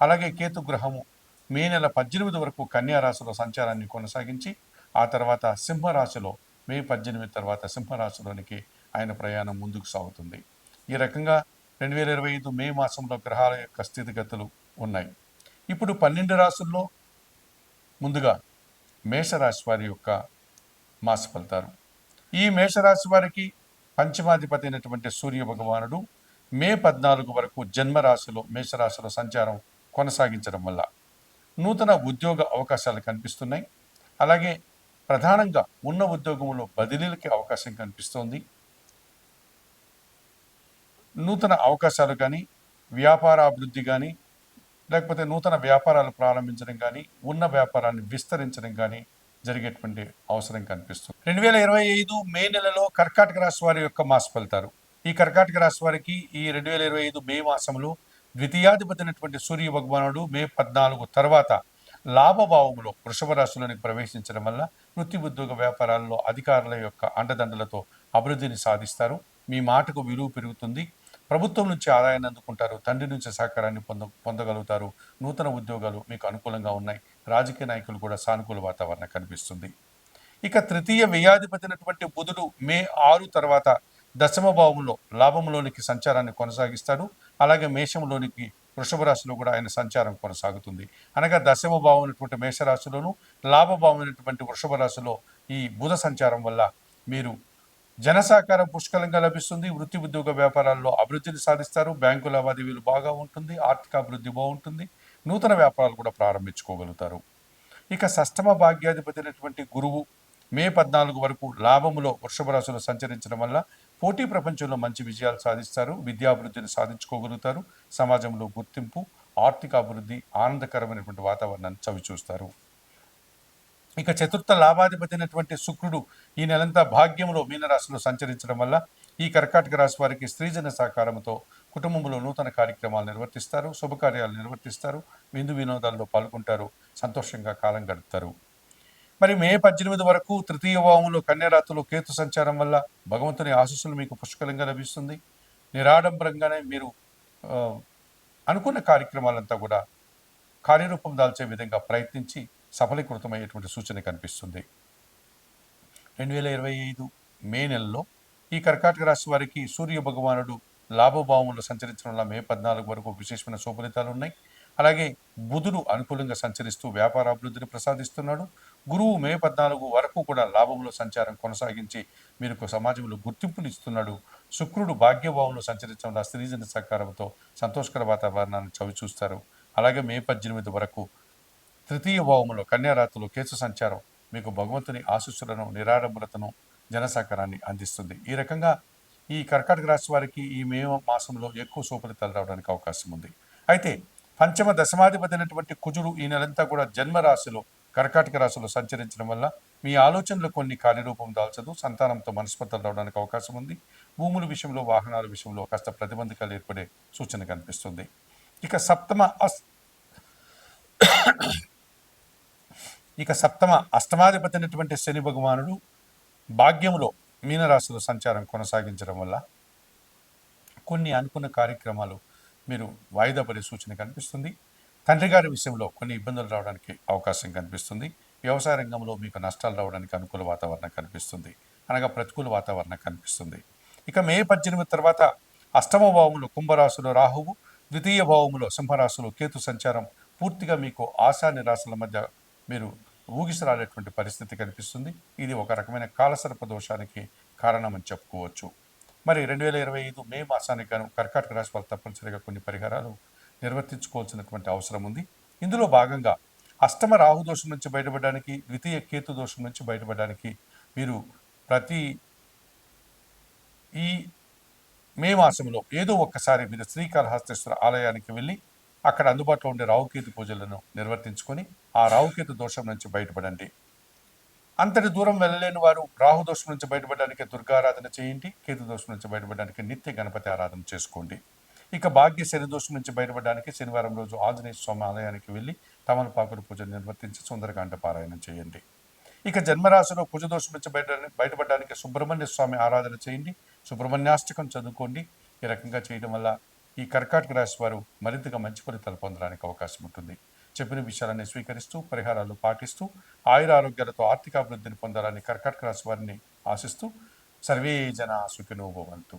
అలాగే కేతు గ్రహము మే నెల పద్దెనిమిది వరకు కన్యారాశిలో సంచారాన్ని కొనసాగించి ఆ తర్వాత సింహరాశిలో మే పద్దెనిమిది తర్వాత సింహరాశిలోనికి ఆయన ప్రయాణం ముందుకు సాగుతుంది. ఈ రకంగా రెండు వేల ఇరవై ఐదు మే మాసంలో గ్రహాల యొక్క స్థితిగతులు ఉన్నాయి. ఇప్పుడు పన్నెండు రాశుల్లో ముందుగా మేషరాశి వారి యొక్క మాస ఫలితాలు ఈ మేషరాశి వారికి పంచమాధిపతి అయినటువంటి సూర్య భగవానుడు మే పద్నాలుగు వరకు జన్మరాశిలో మేషరాశిలో సంచారం కొనసాగించడం వల్ల నూతన ఉద్యోగ అవకాశాలు కనిపిస్తున్నాయి. అలాగే ప్రధానంగా ఉన్న ఉద్యోగంలో బదిలీలకి అవకాశం కనిపిస్తోంది. నూతన అవకాశాలు కానీ వ్యాపార అభివృద్ధి కానీ లేకపోతే నూతన వ్యాపారాలు ప్రారంభించడం కానీ ఉన్న వ్యాపారాన్ని విస్తరించడం కానీ జరిగేటువంటి అవసరం కనిపిస్తుంది. రెండు వేల ఇరవై ఐదు మే నెలలో కర్కాటక రాశి వారి యొక్క మాస ఫలితాలు. ఈ కర్కాటక రాశి వారికి ఈ రెండు వేల ఇరవై ఐదు మే మాసంలో ద్వితీయాధిపతినటువంటి సూర్య భగవానుడు మే పద్నాలుగు తర్వాత లాభభావములో వృషభ రాశులను ప్రవేశించడం వల్ల వృత్తి ఉద్యోగ వ్యాపారాల్లో అధికారుల యొక్క అండదండలతో అభివృద్ధిని సాధిస్తారు. మీ మాటకు విలువ పెరుగుతుంది. ప్రభుత్వం నుంచి ఆదాయాన్ని అందుకుంటారు. తండ్రి నుంచి సహకారాన్ని పొంద పొందగలుగుతారు. నూతన ఉద్యోగాలు మీకు అనుకూలంగా ఉన్నాయి. రాజకీయ నాయకులు కూడా సానుకూల వాతావరణం కనిపిస్తుంది. ఇక తృతీయ వ్యయాధిపతినటువంటి బుధుడు మే ఆరు తర్వాత దశమ భావంలో లాభంలోనికి సంచారాన్ని కొనసాగిస్తాడు. అలాగే మేషంలోనికి వృషభ రాశిలో కూడా ఆయన సంచారం కొనసాగుతుంది. అనగా దశమ భావం అయినటువంటి మేషరాశిలోను లాభభావం అయినటువంటి వృషభ రాశిలో ఈ బుధ సంచారం వల్ల మీరు జనసాకారం పుష్కలంగా లభిస్తుంది. వృత్తి ఉద్యోగ వ్యాపారాల్లో అభివృద్ధిని సాధిస్తారు. బ్యాంకు లావాదేవీలు బాగా ఉంటుంది. ఆర్థిక అభివృద్ధి బాగుంటుంది. నూతన వ్యాపారాలు కూడా ప్రారంభించుకోగలుగుతారు. ఇక సష్టమ భాగ్యాధిపతి అయినటువంటి గురువు మే పద్నాలుగు వరకు లాభములో వృషభ రాశిలో సంచరించడం వల్ల పోటీ ప్రపంచంలో మంచి విజయాలు సాధిస్తారు విద్యాభివృద్ధిని సాధించుకోగలుగుతారు సమాజంలో గుర్తింపు ఆర్థిక అభివృద్ధి ఆనందకరమైనటువంటి వాతావరణాన్ని చవిచూస్తారు. ఇక చతుర్థ లాభాధిపతి అయినటువంటి శుక్రుడు ఈ నెలంతా భాగ్యంలో మీనరాశిలో సంచరించడం వల్ల ఈ కర్కాటక రాశి వారికి స్త్రీజన సహకారంతో కుటుంబంలో నూతన కార్యక్రమాలు నిర్వర్తిస్తారు శుభకార్యాలు నిర్వర్తిస్తారు విందు వినోదాల్లో పాల్గొంటారు సంతోషంగా కాలం గడుపుతారు. మరి మే పద్దెనిమిది వరకు తృతీయ భావంలో కన్యరాత్రులు కేతు సంచారం వల్ల భగవంతుని ఆశీస్సులు మీకు పుష్కలంగా లభిస్తుంది. నిరాడంబరంగానే మీరు అనుకున్న కార్యక్రమాలంతా కూడా కార్యరూపం దాల్చే విధంగా ప్రయత్నించి సఫలీకృతమయ్యేటువంటి సూచన కనిపిస్తుంది. రెండు వేల ఇరవై ఐదు మే నెలలో ఈ కర్కాటక రాశి వారికి సూర్య భగవానుడు లాభభావంలో సంచరించడం వల్ల మే పద్నాలుగు వరకు విశేషమైన శుభలితాలు ఉన్నాయి. అలాగే బుధుడు అనుకూలంగా సంచరిస్తూ వ్యాపార అభివృద్ధిని ప్రసాదిస్తున్నాడు. గురువు మే పద్నాలుగు వరకు కూడా లాభంలో సంచారం కొనసాగించి మీకు సమాజంలో గుర్తింపుని ఇస్తున్నాడు. శుక్రుడు భాగ్యభావంలో సంచరించడం వల్ల స్త్రీజన సహకారంతో సంతోషకర వాతావరణాన్ని చవి చూస్తారు అలాగే మే పద్దెనిమిది వరకు తృతీయ భావములో కన్యారాతులు కేసు సంచారం మీకు భగవంతుని ఆశీస్సులను నిరాడంబరతను జనసహకారాన్ని అందిస్తుంది. ఈ రకంగా ఈ కర్కాటక రాశి వారికి ఈ మే మాసంలో ఎక్కువ సుఫలితాలు రావడానికి అవకాశం ఉంది. అయితే పంచమ దశమాధిపతి అయినటువంటి కుజుడు ఈ నెలంతా కూడా జన్మ రాశిలో కర్కాటక రాశిలో సంచరించడం వల్ల మీ ఆలోచనలు కొన్ని కార్యరూపం దాల్చదు సంతానంతో మనస్పర్ధలు రావడానికి అవకాశం ఉంది. భూముల విషయంలో వాహనాల విషయంలో కాస్త ప్రతిబంధకాలు ఏర్పడే సూచన కనిపిస్తుంది. ఇక సప్తమ అస్ ఇక సప్తమ అష్టమాధిపతి అయినటువంటి శని భగవానుడు భాగ్యంలో మీనరాశిలో సంచారం కొనసాగించడం వల్ల కొన్ని అనుకున్న కార్యక్రమాలు మీరు వాయిదా పడే సూచన కనిపిస్తుంది. తండ్రి గారి విషయంలో కొన్ని ఇబ్బందులు రావడానికి అవకాశం కనిపిస్తుంది. వ్యవసాయ రంగంలో మీకు నష్టాలు రావడానికి అనుకూల వాతావరణం కనిపిస్తుంది. అనగా ప్రతికూల వాతావరణం కనిపిస్తుంది. ఇక మే పద్దెనిమిది తర్వాత అష్టమ భావములో కుంభరాశిలో రాహువు ద్వితీయ భావములో సింహరాశిలో కేతు సంచారం పూర్తిగా మీకు ఆశా నిరాశల మధ్య మీరు ఊగిసరాడేటువంటి పరిస్థితి కనిపిస్తుంది. ఇది ఒక రకమైన కాలసర్ప దోషానికి కారణమని చెప్పుకోవచ్చు. మరి రెండు వేల ఇరవై ఐదు మే మాసానికి గాను కర్కాటక రాశి వాళ్ళు తప్పనిసరిగా కొన్ని పరిహారాలు నిర్వర్తించుకోవాల్సినటువంటి అవసరం ఉంది. ఇందులో భాగంగా అష్టమ రాహు దోషం నుంచి బయటపడడానికి ద్వితీయ కేతు దోషం నుంచి బయటపడడానికి మీరు ప్రతి ఈ మే మాసంలో ఏదో ఒక్కసారి మీరు శ్రీకాళహస్తేశ్వర ఆలయానికి వెళ్ళి అక్కడ అందుబాటులో ఉండే రావుకేతు పూజలను నిర్వర్తించుకొని ఆ రావుకేతు దోషం నుంచి బయటపడండి. అంతటి దూరం వెళ్ళలేని వారు రాహు దోషం నుంచి బయటపడడానికి దుర్గారాధన చేయండి కేతు దోషం నుంచి బయటపడడానికి నిత్య గణపతి ఆరాధన చేసుకోండి. ఇక భాగ్య శనిదోషం నుంచి బయటపడడానికి శనివారం రోజు ఆంజనేయ స్వామి ఆలయానికి వెళ్ళి తమలపాకుల పూజ నిర్వర్తించి సుందరకాండ పారాయణం చేయండి. ఇక జన్మరాశిలో కుజదోషం నుంచి బయట బయటపడడానికి సుబ్రహ్మణ్య స్వామి ఆరాధన చేయండి. సుబ్రహ్మణ్యాష్టకం చదువుకోండి. ఈ రకంగా చేయడం వల్ల ఈ కర్కాటక రాశి వారు మరింతగా మంచి ఫలితాలు పొందడానికి అవకాశం ఉంటుంది. చెప్పిన విషయాలన్నీ స్వీకరిస్తూ పరిహారాలు పాటిస్తూ ఆయుర ఆరోగ్యాలతో ఆర్థికాభివృద్ధిని పొందాలని కర్కాటక రాశి వారిని ఆశిస్తూ సర్వే జన సుఖినోభవంతు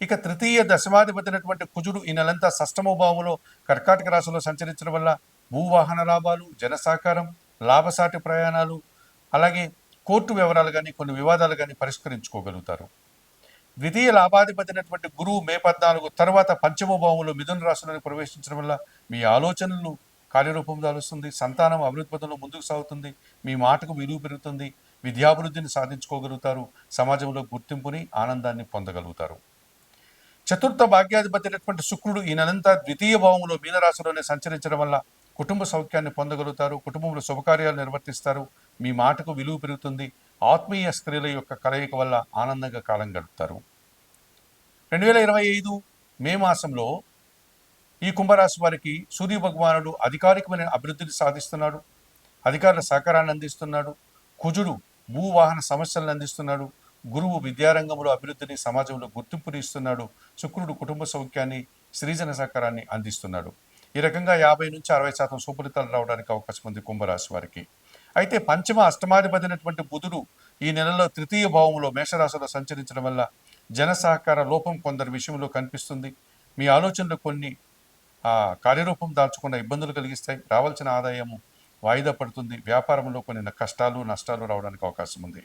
ఇక తృతీయ దశమాధిపతి అయినటువంటి కుజుడు ఈ నెలంతా సష్టమ భావంలో కర్కాటక రాశిలో సంచరించడం వల్ల భూవాహన లాభాలు జనసాకారం లాభసాటి ప్రయాణాలు అలాగే కోర్టు వివరాలు కానీ కొన్ని వివాదాలు కానీ పరిష్కరించుకోగలుగుతారు. ద్వితీయ లాభాధిపతి అయినటువంటి గురువు మే పద్నాలుగు తర్వాత పంచమ భావంలో మిథున రాశిలోకి ప్రవేశించడం వల్ల మీ ఆలోచనలు కార్యరూపం దాలుస్తుంది సంతానం అభివృద్ధి పథంలో ముందుకు సాగుతుంది మీ మాటకు విలువ పెరుగుతుంది విద్యాభివృద్ధిని సాధించుకోగలుగుతారు సమాజంలో గుర్తింపుని ఆనందాన్ని పొందగలుగుతారు. చతుర్థ భాగ్యాధిపతి అయినటువంటి శుక్రుడు ఈ నెలంతా ద్వితీయ భావంలో మీనరాశిలోనే సంచరించడం వల్ల కుటుంబ సౌఖ్యాన్ని పొందగలుగుతారు కుటుంబంలో శుభకార్యాలు నిర్వర్తిస్తారు మీ మాటకు విలువ పెరుగుతుంది ఆత్మీయ స్త్రీల యొక్క కలయిక వల్ల ఆనందంగా కాలం గడుపుతారు. రెండు వేల ఇరవై ఐదు మే మాసంలో ఈ కుంభరాశి వారికి సూర్య భగవానుడు అధికారికమైన అభివృద్ధిని సాధిస్తున్నాడు అధికారుల సహకారాన్ని అందిస్తున్నాడు కుజుడు భూవాహన సమస్యలను అందిస్తున్నాడు గురువు విద్యారంగంలో అభివృద్ధిని సమాజంలో గుర్తింపుని ఇస్తున్నాడు. శుక్రుడు కుటుంబ సౌఖ్యాన్ని సృజన సహకారాన్ని అందిస్తున్నాడు. ఈ రకంగా యాభై నుంచి అరవై శాతం సుఫలితాలు రావడానికి అవకాశం ఉంది కుంభరాశి వారికి. అయితే పంచమ అష్టమాధిపతినటువంటి బుధుడు ఈ నెలలో తృతీయ భావంలో మేషరాశిలో సంచరించడం వల్ల జన సహకార లోపం కొందరి విషయంలో కనిపిస్తుంది. మీ ఆలోచనలు కొన్ని కార్యరూపం దాల్చకుండా ఇబ్బందులు కలిగిస్తాయి. రావాల్సిన ఆదాయము వాయిదా పడుతుంది. వ్యాపారంలో కొన్ని కష్టాలు నష్టాలు రావడానికి అవకాశం ఉంది.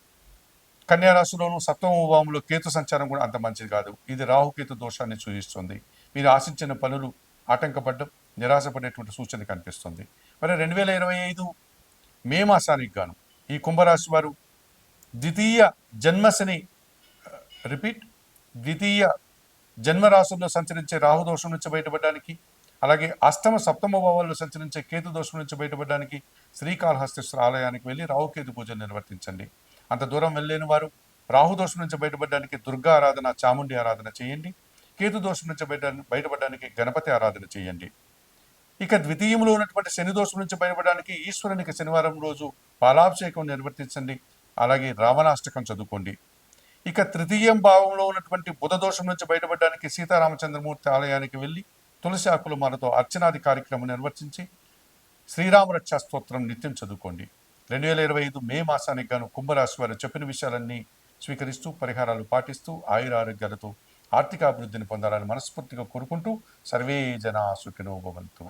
కన్యారాశిలోను సప్తమ భావంలో కేతు సంచారం కూడా అంత మంచిది కాదు. ఇది రాహుకేతు దోషాన్ని సూచిస్తుంది. మీరు ఆశించిన పనులు ఆటంకపడ్డం నిరాశపడేటువంటి సూచన కనిపిస్తుంది. మరి రెండు వేల ఇరవై ఐదు మే మాసానికి గాను ఈ కుంభరాశి వారు ద్వితీయ జన్మశని రిపీట్ ద్వితీయ జన్మరాశుల్లో సంచరించే రాహు దోషం నుంచి బయటపడడానికి అలాగే అష్టమ సప్తమ భావాల్లో సంచరించే కేతు దోషం నుంచి బయటపడడానికి శ్రీకాళహస్తేశ్వర ఆలయానికి వెళ్ళి రాహుకేతు పూజలు నిర్వర్తించండి. అంత దూరం వెళ్ళలేని వారు రాహుదోషం నుంచి బయటపడడానికి దుర్గా ఆరాధన చాముండి ఆరాధన చేయండి. కేతు దోషం నుంచి బయట బయటపడడానికి గణపతి ఆరాధన చేయండి. ఇక ద్వితీయంలో ఉన్నటువంటి శని దోషం నుంచి బయటపడడానికి ఈశ్వరునికి శనివారం రోజు పాలాభిషేకం నిర్వర్తించండి. అలాగే రావణాష్టకం చదువుకోండి. ఇక తృతీయం భావంలో ఉన్నటువంటి బుధ దోషం నుంచి బయటపడడానికి సీతారామచంద్రమూర్తి ఆలయానికి వెళ్ళి తులసి ఆకులు మాలతో అర్చనాది కార్యక్రమం నిర్వర్తించి శ్రీరామరక్ష స్తోత్రం నిత్యం చదువుకోండి. రెండు వేల ఇరవై ఐదు మే మాసానికి గాను కుంభరాశి వారు చెప్పిన విషయాలన్నీ స్వీకరిస్తూ పరిహారాలు పాటిస్తూ ఆయుర ఆరోగ్యాలతో ఆర్థిక అభివృద్ధిని పొందాలని మనస్ఫూర్తిగా కోరుకుంటూ సర్వే జనా సుఖినో భవంతు.